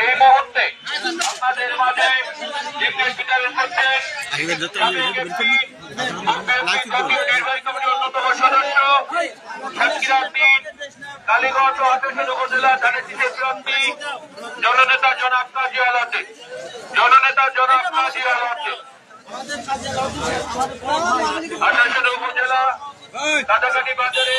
এই মুহূর্তে আপনাদের মাঝে বিতরণ করছেন নির্বাহী কমিটির অন্যতম সদস্য কালীগঞ্জ আদর্শ উপজেলা জননেতা জনাব কাজী আলাদে জননেতা জনাব কাজী আলাদে আদর্শ উপজেলা কাদাকাটি বাজারে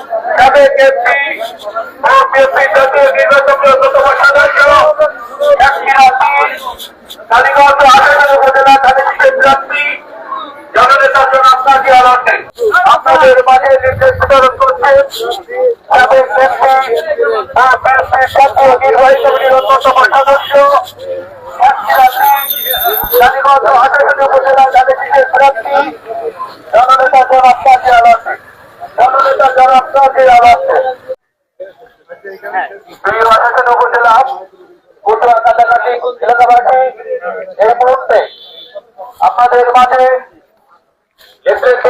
সদস্য কালীগঞ্জ আঠারো উপজেলা মাঝে নির্দেশ প্রদান করছেন এমপি ও নির্বাহী কমিটির অন্যতম সদস্য কালীগঞ্জ আঠারো উপজেলা ধানের প্রার্থী জননেতা জনাব কাজী আলাদে জনাব কাজী আলাদে এই আঠারো উপজেলা উত্তরা কাছাকাছি এলাকাবাসী এই মুহূর্তে আপনাদের মাঝে এসেছে